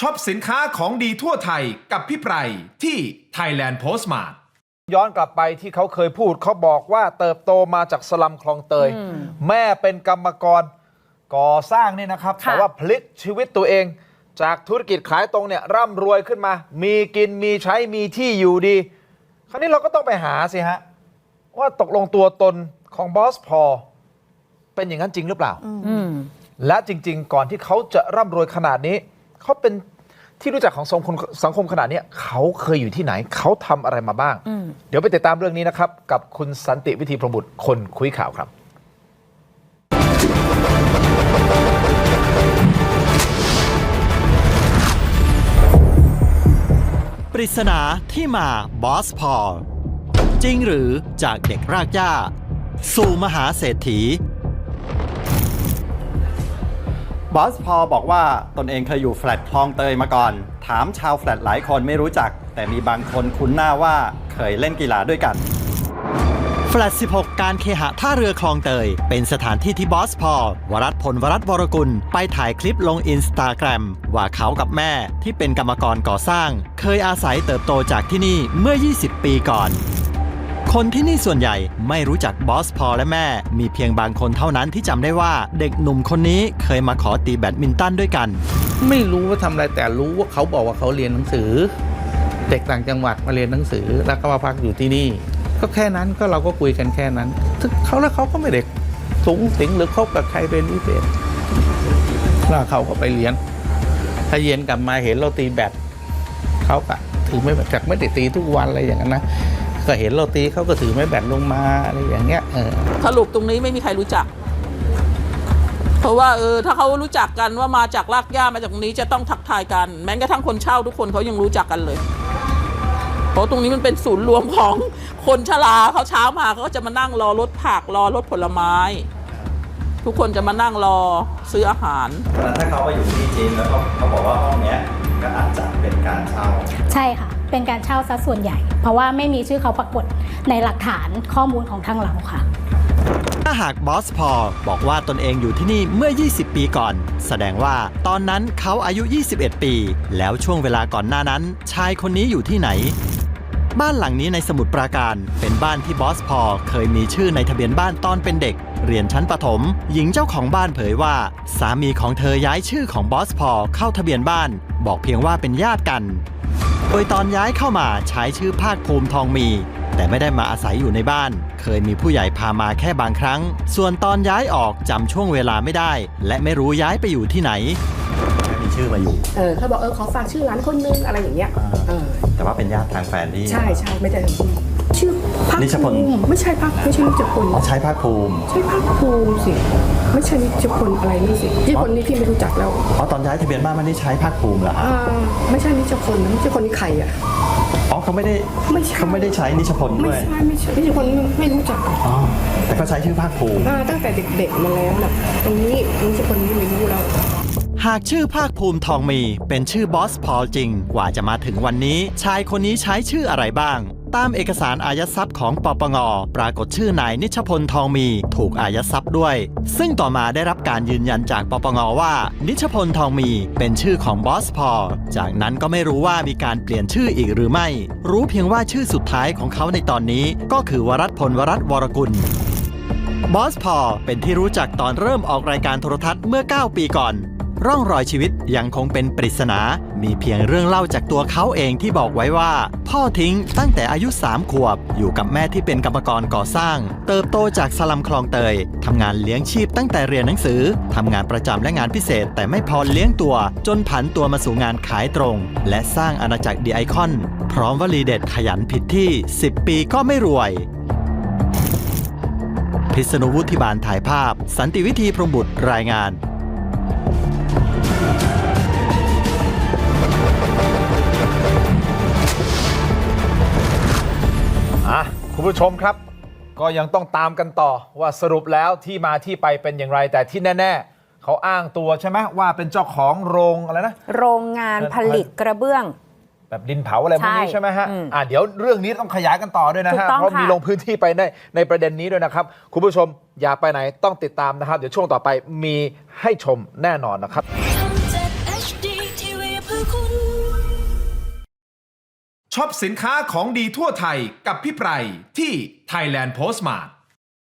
ช็อปสินค้าของดีทั่วไทยกับพี่ไพรที่ Thailand Postmart ย้อนกลับไปที่เขาเคยพูดเขาบอกว่าเติบโตมาจากสลัมคลองเตย แม่เป็นกรรมกรก่อสร้างนี่นะครับค่ะแต่ว่าพลิกชีวิตตัวเอง จากธุรกิจขายตรงเนี่ยร่ำรวยขึ้นมา มีกินมีใช้มีที่อยู่ดี คราวนี้เราก็ต้องไปหาสิฮะ ว่าตกลงตัวตนของบอสพอลเป็นอย่างนั้นจริงหรือเปล่าอืมและจริง ๆ ก่อนที่เขาจะร่ำรวยขนาดนี้ เขาเป็นที่รู้จักของสังคมสังคมขนาดนี้เขาเคยอยู่ที่ไหน เขาทำอะไรมาบ้างอืมเดี๋ยวไปติดตามเรื่องนี้นะครับ กับคุณสันติวิธีพรหมบุตรคนคุยข่าวครับ ปริศนาที่มาบอสพอลจริงหรือจากเด็กรากหญ้า สู่มหาเศรษฐี บอสพอลบอกว่าตนเองเคยอยู่แฟลตคลองเตยมาก่อน ถามชาวแฟลตหลายคนไม่รู้จัก แต่มีบางคนคุ้นหน้าว่าเคยเล่นกีฬาด้วยกัน แฟลต 16 การเคหะท่าเรือคลองเตย เป็นสถานที่ที่บอสพอลวรัตพลวรัตวรกุล ไปถ่ายคลิปลงอินสตาแกรมว่าเขากับแม่ที่เป็นกรรมกรก่อสร้าง เคยอาศัยเติบโตจากที่นี่เมื่อ 20 ปีก่อน คนที่นี่ส่วนใหญ่ไม่รู้จักบอสพอลและแม่ มีเพียงบางคนเท่านั้นที่จำได้ว่าเด็กหนุ่มคนนี้เคยมาขอตีแบดมินตันด้วยกัน ไม่รู้ว่าทำอะไรแต่รู้ว่าเขาบอกว่าเขาเรียนหนังสือ เด็กต่างจังหวัดมาเรียนหนังสือแล้วก็มาพักอยู่ที่นี่ ก็แค่นั้นก็เราก็คุยกันแค่นั้นเขาแล้วเขาก็ไม่ได้สูงสิงหรือคบกับใครเป็นพิเศษแล้วเขาก็ไปเรียนถ้าเย็นกลับมาเห็นเราตีแบดเขาก็ถือไม่จากไม่ได้ตีทุกวันอะไรอย่างนั้นนะ ก็เห็นเราตีเขาก็ถือไม่แบดลงมาอะไรอย่างเงี้ยเออสรุปตรงนี้ไม่มีใครรู้จัก เพราะว่าเออถ้าเขารู้จักกันว่ามาจากลากย่ามาจากตรงนี้จะต้องทักทายกัน แม้กระทั่งคนเช่าทุกคนเขายังรู้จักกันเลย เพราะตรงนี้มันเป็นศูนย์รวมของคนชราเขาเช้ามาเขาก็จะมานั่งรอรถผักรอรถผลไม้ ทุกคนจะมานั่งรอซื้ออาหารถ้าเขาไปอยู่ที่จีนแล้วเขาบอกว่าห้องนี้ก็อาจจะเป็นการเช่า ใช่ค่ะ เป็นการเช่าซะส่วนใหญ่ เพราะว่าไม่มีชื่อเขาปรากฏในหลักฐานข้อมูลของทางเราค่ะ ถ้าหากบอสพอบอกว่าตนเองอยู่ที่นี่เมื่อ 20 ปีก่อน แสดงว่าตอนนั้นเขาอายุ 21 ปี แล้วช่วงเวลาก่อนหน้านั้น ชายคนนี้อยู่ที่ไหน บ้านหลังนี้ในสมุทรปราการ เป็นบ้านที่บอสพอเคยมีชื่อในทะเบียนบ้านตอนเป็นเด็ก เรียนชั้นประถม หญิงเจ้าของบ้านเผยว่า สามีของเธอย้ายชื่อของบอสพอเข้าทะเบียนบ้าน บอกเพียงว่าเป็นญาติกัน โดยตอนย้ายเข้ามาใช้ชื่อภาคภูมิทองมี แต่ไม่ได้มาอาศัยอยู่ในบ้าน เคยมีผู้ใหญ่พามาแค่บางครั้ง ส่วนตอนย้ายออกจำช่วงเวลาไม่ได้ และไม่รู้ย้ายไปอยู่ที่ไหนมีชื่อมาอยู่ เออเขาบอกเออขอฝากชื่อร้านคนนึงอะไรอย่างเงี้ย เออ แต่ว่าเป็นญาติทางแฟนที่ใช่ใช่ไม่ได้ชื่อภาค นิชพลภูมิไม่ใช่ภาคไม่ใช่นิชพล ใช้ภาคภูมิ ใช่ภาคภูมิสิ ไม่ใช่นิชพลอะไรนี่สินิชพลนี่พี่ไม่รู้จักแล้วอ๋อตอนย้ายทะเบียนบ้านไม่ได้ใช้ภาคภูมิเหรอฮะอ่าไม่ใช่นิชพลนิชพลนี่ใครอะ อ๋อเขาไม่ได้ไม่ใช่ เขาไม่ได้ใช้นิชพลไม่ด้วยใช่ไม่ใช่นิชพลไม่รู้จักอ๋อแต่เขาใช้ชื่อภาคภูมิ อ่าตั้งแต่เด็กๆมาแล้วนะตรงนี้นิชพลนี่ไม่รู้แล้ว หากชื่อภาคภูมิทองมี เป็นชื่อบอสพอลจริง กว่าจะมาถึงวันนี้ ชายคนนี้ใช้ชื่ออะไรบ้าง ตามเอกสารอายัดทรัพย์ของปปงปรากฏชื่อนายนิชพลทองมีถูกอายัดทรัพย์ด้วย ซึ่งต่อมาได้รับการยืนยันจากปปงว่า นิชพลทองมีเป็นชื่อของบอสพอลจากนั้นก็ไม่รู้ว่ามีการเปลี่ยนชื่ออีกหรือไม่ รู้เพียงว่าชื่อสุดท้ายของเขาในตอนนี้ ก็คือวรัตพลวรัตวรกุลบอสพอลเป็นที่รู้จักตอนเริ่มออกรายการโทรทัศน์เมื่อ 9 ปีก่อน ร่องรอยชีวิตยังคงเป็นปริศนา มีเพียงเรื่องเล่าจากตัวเขาเองที่บอกไว้ว่า พ่อทิ้งตั้งแต่อายุ 3 ขวบ อยู่กับแม่ที่เป็นกรรมกรก่อสร้าง เติบโตจากสลัมคลองเตยทำงานเลี้ยงชีพตั้งแต่เรียนหนังสือทำงานประจำและงานพิเศษ แต่ไม่พอเลี้ยงตัว จนผันตัวมาสู่งานขายตรง และสร้างอาณาจักรดีไอคอน พร้อมวลีเด็ดขยันผิดที่ 10 ปีก็ไม่รวยพิษณุวุฒิบาลถ่ายภาพ สันติวิธีพรมบุตรรายงาน ผู้ชมครับ ก็ยังต้องตามกันต่อว่าสรุปแล้วที่มาที่ไปเป็นอย่างไร แต่ที่แน่ ๆ เขาอ้างตัวใช่ไหมว่าเป็นเจ้าของโรงอะไรนะ โรงงานผลิตกระเบื้อง แบบดินเผาอะไรพวกนี้ใช่ใช่ไหมฮะอืมอ่าเดี๋ยวเรื่องนี้ต้องขยายกันต่อด้วยนะถูฮะกต้องเพราะมีค่ะลงพื้นที่ไปในในประเด็นนี้ด้วยนะครับ คุณผู้ชมอย่าไปไหนต้องติดตามนะครับ เดี๋ยวช่วงต่อไปมีให้ชมแน่นอนนะครับ ช็อปสินค้าของดีทั่วไทยกับพี่ไพรที่ Thailand Postmart